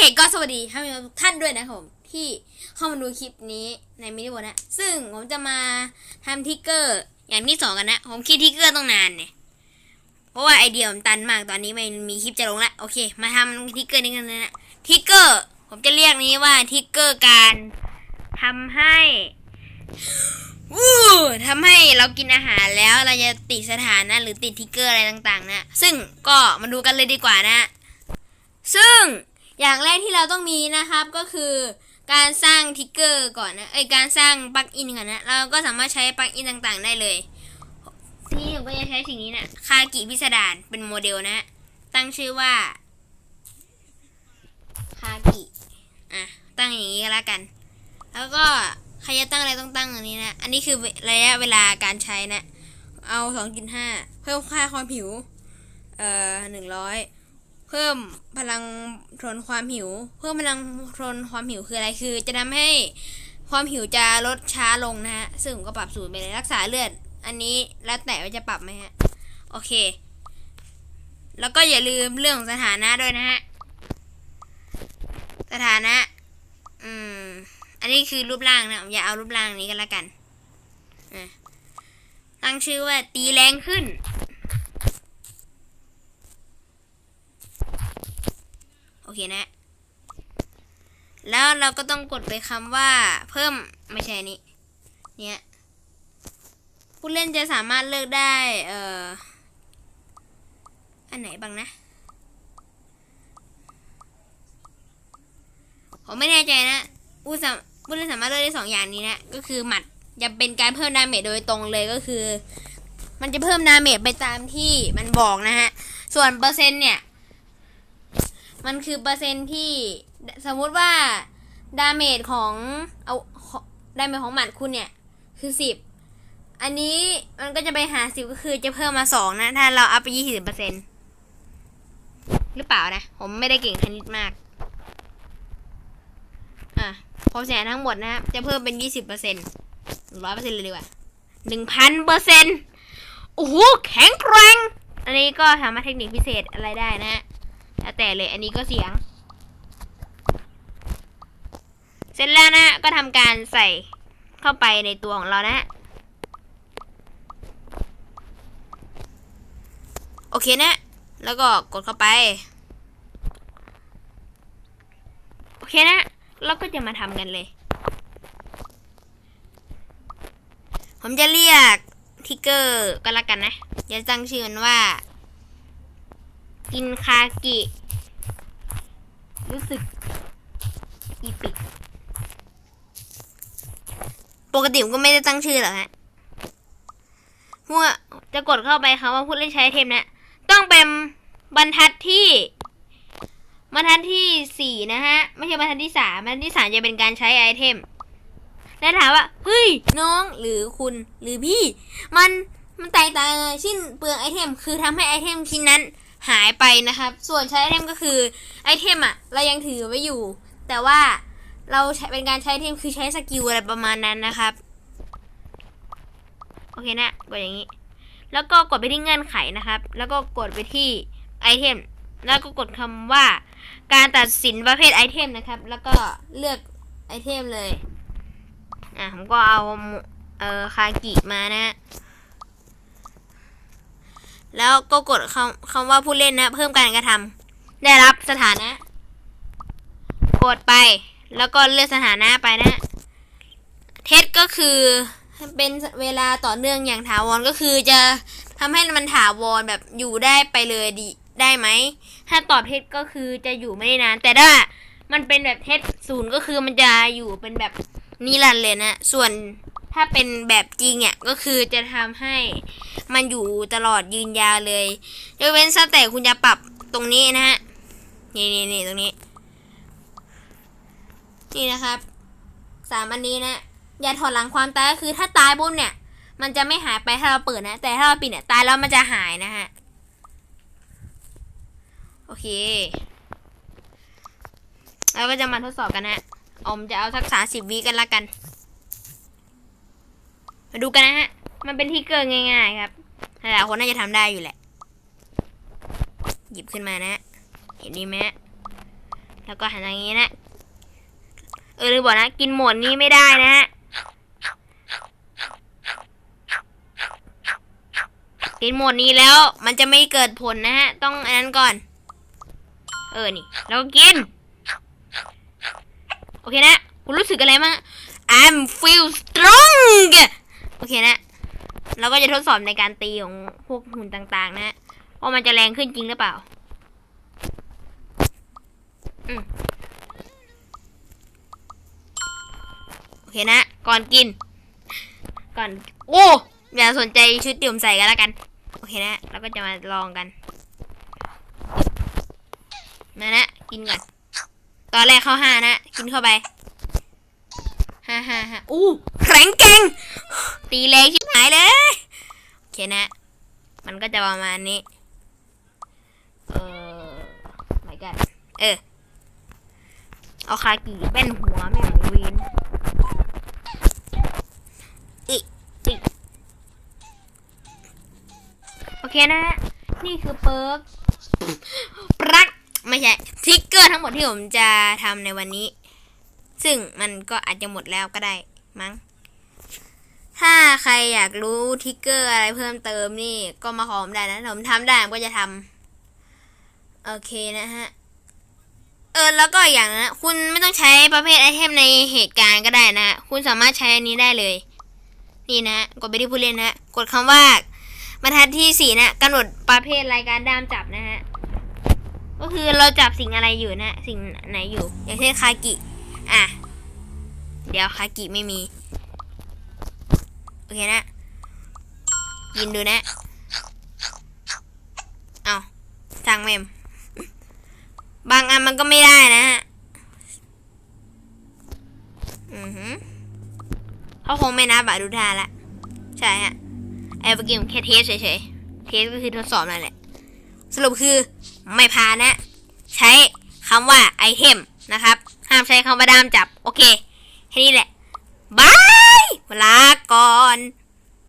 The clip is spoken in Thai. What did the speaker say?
คก็สวัสดีท่านทุกท่านด้วยนะครับผมที่เข้ามาดูคลิปนี้ในมินิโบนะซึ่งผมจะมาทำทิกเกอร์อย่างที่สองกันนะ ผมคิดทิกเกอร์ต้องนานเนี่ยเพราะว่าไอเดียผมตันมากตอนนี้ไม่มีคลิปจะลงแล้วโอเค มาทำทิกเกอร์นี้กันนะทิกเกอร์ผมจะเรียกนี้ว่าทิกเกอร์การทำให้วู้ทำให้เรากินอาหารแล้วเราจะติดสถานะ หรือติดทิกเกอร์อะไรต่างๆ นะ ซึ่งก็มาดูกันเลยดีกว่านะ ซึ่ง อย่างแรกที่เราต้องมีนะครับก็คือการสร้างทิกเกอร์ก่อนนะเอ้ยการสร้างปลั๊กอินก่อนนะ เราก็สามารถใช้ปลั๊กอินต่างๆ ได้เลย ที่ผมก็จะใช้สิ่งนี้นะคากิพิสดารเป็นโมเดลนะ ตั้งชื่อว่าคากิอะตั้งอย่างนี้ก็แล้วกัน แล้วก็ใครจะตั้งอะไรต้องตั้งอันนี้นะ อันนี้คือระยะเวลาการใช้นะ เอา2.5เพิ่มค่าความผิว เอ่อ100 เพิ่มพลังทนความหิว เพิ่มพลังทนความหิวคืออะไรคือ จะทำให้ความหิวจะลดช้าลงนะฮะ ซึ่งผมก็ปรับสูตรไปเลยรักษาเลือด อันนี้แล้วแต่ว่าจะปรับไหมฮะ โอเค แล้วก็อย่าลืมเรื่องสถานะด้วยนะฮะ สถานะ อืม อันนี้คือรูปร่างนะผมอย่าเอารูปร่างนี้กันละกันตั้งชื่อว่าตีแรงขึ้น อเคนะ แล้วเราก็ต้องกดไปคำว่าเพิ่มไม่ใช่นี้เนี่ยผู้เล่นจะสามารถเลือกได้ เอ่อ อันไหนบ้างนะ ผมไม่แน่ใจนะ ผู้สามผู้เล่นสามารถเลือกได้สองอย่างนี้นะ ก็คือหมัดจะเป็นการเพิ่มดาเมจโดยตรงเลยก็คือ มันจะเพิ่มดาเมจไปตามที่มันบอกนะฮะ ส่วนเปอร์เซ็นต์เนี่ย มันคือเปอร์เซ็นต์ที่สมมุติว่าดาเมจของเอาดาเมจของหมัดคุณเนี่ยคือสิบอันนี้มันก็จะไปหาสิบก็คือจะเพิ่มมาสองนะ ถ้าเราอัพไปยี่สิบเปอร์เซ็นต์หรือเปล่านะ ผมไม่ได้เก่งคณิตมาก อะความเสียหายทั้งหมดนะครับจะเพิ่มเป็นยี่สิบเปอร์เซ็นต์ร้อยเปอร์เซ็นต์เลยดีกว่าหนึ่งพันเปอร์เซ็นต์โอ้โห แข็งแกร่ง อันนี้ก็สามารถเทคนิคพิเศษอะไรได้นะฮะ แล้วแต่เลย อันนี้ก็เสียง เสร็จแล้วนะก็ทำการใส่เข้าไปในตัวของเรานะโอเคนะ แล้วก็กดเข้าไป โอเคนะ เราก็จะมาทำกันเลย ผมจะเรียกทิกเกอร์ก็แล้วกันนะ จะตั้งชื่อมันว่า กินคากิ รู้สึก อีปิก ปกติผมก็ไม่ได้ตั้งชื่อหรอกฮะเมื่อจะกดเข้าไปคำว่าพูดเล่นใช้ไอเทมเนะ ต้องเป็นบรรทัดที่บรรทัดที่สี่นะฮะ ไม่ใช่บรรทัดที่สามบรรทัดที่สามจะเป็นการใช้ไอเทม แล้วถามว่า เฮ้ย น้องหรือคุณหรือพี่ มันมันแตกต่างยังไงชิ้นเปลืองไอเทม คือทำให้ไอเทมชิ้นนั้น หายไปนะครับ ส่วนใช้ไอเทมก็คือไอเทมอะเรายังถือไว้อยู่ แต่ว่าเราใช้เป็นการใช้ไอเทมคือใช้สกิลอะไรประมาณนั้นนะครับ โอเคนะกดอย่างนี้ แล้วก็กดไปที่เงื่อนไขนะครับ แล้วก็กดไปที่ไอเทม แล้วก็กดคำว่า การตัดสินประเภทไอเทมนะครับ แล้วก็เลือกไอเทมเลย อะผมก็เอาเอ่อคากิมานะ แล้วก็กดคำคำว่าผู้เล่นนะ เพิ่มการกระทำได้รับสถานะ กดไป แล้วก็เลือกสถานะไปนะ เทสก็คือเป็นเวลาต่อเนื่องอย่างถาวรก็คือจะทำให้มันถาวรแบบอยู่ได้ไปเลยดีได้ไหม ถ้าตอบเท็จก็คือจะอยู่ไม่ได้นาน แต่ถ้ามันเป็นแบบเท็จศูนย์ก็คือมันจะอยู่เป็นแบบนิรันดร์เลยนะ ส่วน ถ้าเป็นแบบจริงเนี่ยก็คือจะทำให้มันอยู่ตลอดยืนยาวเลยยกเว้นซะแต่คุณจะปรับตรงนี้นะฮะนี่นี่นี่ตรงนี้ นี่นะครับสามอันนี้นะอย่าถอดหลังความตายก็คือถ้าตายปุ๊บเนี่ย มันจะไม่หายไปถ้าเราเปิดนะ แต่ถ้าเราปิดเนี่ยตายแล้วมันจะหายนะฮะโอเคแล้วก็จะมาทดสอบกันนะอมจะเอาสักสาสิบวิกันละกัน มาดูกันนะฮะ มันเป็นที่เกินง่าย ๆ ครับหลายคนน่าจะทำได้อยู่แหละ หยิบขึ้นมานะ เห็นดีไหมฮะแล้วก็หันอย่างนี้นะ เออลืมบอกนะ กินหมดนี้ไม่ได้นะฮะ กินหมดนี้แล้วมันจะไม่เกิดผลนะฮะ ต้องอันนั้นก่อน เออ นี่แล้วกิน โอเคนะ คุณรู้สึกอะไรมั้าง I'm feel strong โอเคนะ เราก็จะทดสอบในการตีของพวกหุ่นต่าง ๆ นะว่ามันจะแรงขึ้นจริงหรือเปล่า อืมโอเคนะ ก่อนกิน ก่อน โอ้อย่าสนใจชุดที่ผมใส่กันแล้วกัน โอเคนะ เราก็จะมาลองกันมานะ กินก่อน ตอนแรกเข้าห้านะ กินเข้าไป ห้าห้าห้าอู้แข็งแกร่ง ตีแรงชิบหายเลย โอเคนะ มันก็จะประมาณนี้ เออไม่กันเออ เอาคากิเป็นหัวแม่งเวีนอิอิโอเคนะฮะนี่คือเปิร์กปรักไม่ใช่ ทริกเกอร์ทั้งหมดที่ผมจะทำในวันนี้ ซึ่งมันก็อาจจะหมดแล้วก็ได้มั้ง ถ้าใครอยากรู้ทิกเกอร์อะไรเพิ่มเติมนี่ก็มาขอผมได้นะผมทำได้ผมก็จะทำโอเคนะฮะ เออแล้วก็อีกอย่างนะคุณไม่ต้องใช้ประเภทไอเทมในเหตุการณ์ก็ได้นะ คุณสามารถใช้อันนี้ได้เลย นี่นะ กดไปที่ผู้เล่นนะกดคำว่าบรรทัดที่สี่นะกำหนดประเภทรายการด้ามจับนะฮะก็คือเราจับสิ่งอะไรอยู่นะ สิ่งไหนอยู่ อย่างเช่นคากิ อะ เดี๋ยวคากิไม่มี โอเคนะยินดูนะ เอาสั่งเมม บางอันมันก็ไม่ได้นะฮะ อือหือเขาคงไม่นับอะดูท่าละ ใช่ฮะไอ้เกี้ผมแค่เทสเฉยๆ เทสก็คือทดสอบนั่นแหละ สรุปคือไม่ผ่านนะ ใช้คำว่าไอเทมนะครับ ห้ามใช้คำว่าดามจับ โอเค แค่นี้แหละบายลาก่อน